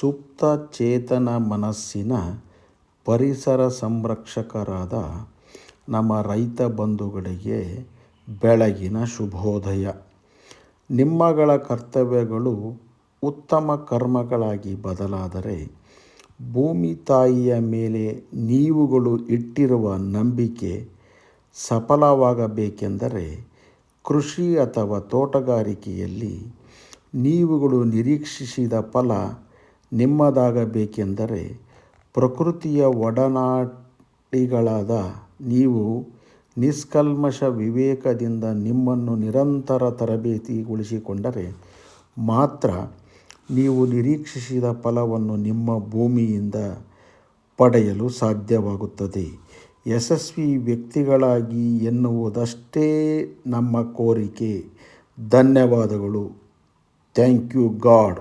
ಸುಪ್ತ ಚೇತನ ಮನಸ್ಸಿನ ಪರಿಸರ ಸಂರಕ್ಷಕರಾದ ನಮ್ಮ ರೈತ ಬಂಧುಗಳಿಗೆ ಬೆಳಗಿನ ಶುಭೋದಯ. ನಿಮ್ಮಗಳ ಕರ್ತವ್ಯಗಳು ಉತ್ತಮ ಕರ್ಮಗಳಾಗಿ ಬದಲಾದರೆ ಭೂಮಿ ತಾಯಿಯ ಮೇಲೆ ನೀವುಗಳು ಇಟ್ಟಿರುವ ನಂಬಿಕೆ ಸಫಲವಾಗಬೇಕೆಂದರೆ ಕೃಷಿ ಅಥವಾ ತೋಟಗಾರಿಕೆಯಲ್ಲಿ ನೀವುಗಳು ನಿರೀಕ್ಷಿಸಿದ ಫಲ ನಿಮ್ಮದಾಗಬೇಕೆಂದರೆ ಪ್ರಕೃತಿಯ ಒಡನಾಡಿಗಳಾದ ನೀವು ನಿಷ್ಕಲ್ಮಶ ವಿವೇಕದಿಂದ ನಿಮ್ಮನ್ನು ನಿರಂತರ ತರಬೇತಿಗೊಳಿಸಿಕೊಂಡರೆ ಮಾತ್ರ ನೀವು ನಿರೀಕ್ಷಿಸಿದ ಫಲವನ್ನು ನಿಮ್ಮ ಭೂಮಿಯಿಂದ ಪಡೆಯಲು ಸಾಧ್ಯವಾಗುತ್ತದೆ. ಯಶಸ್ವಿ ವ್ಯಕ್ತಿಗಳಾಗಿ ಎನ್ನುವುದಷ್ಟೇ ನಮ್ಮ ಕೋರಿಕೆ. ಧನ್ಯವಾದಗಳು. Thank you God.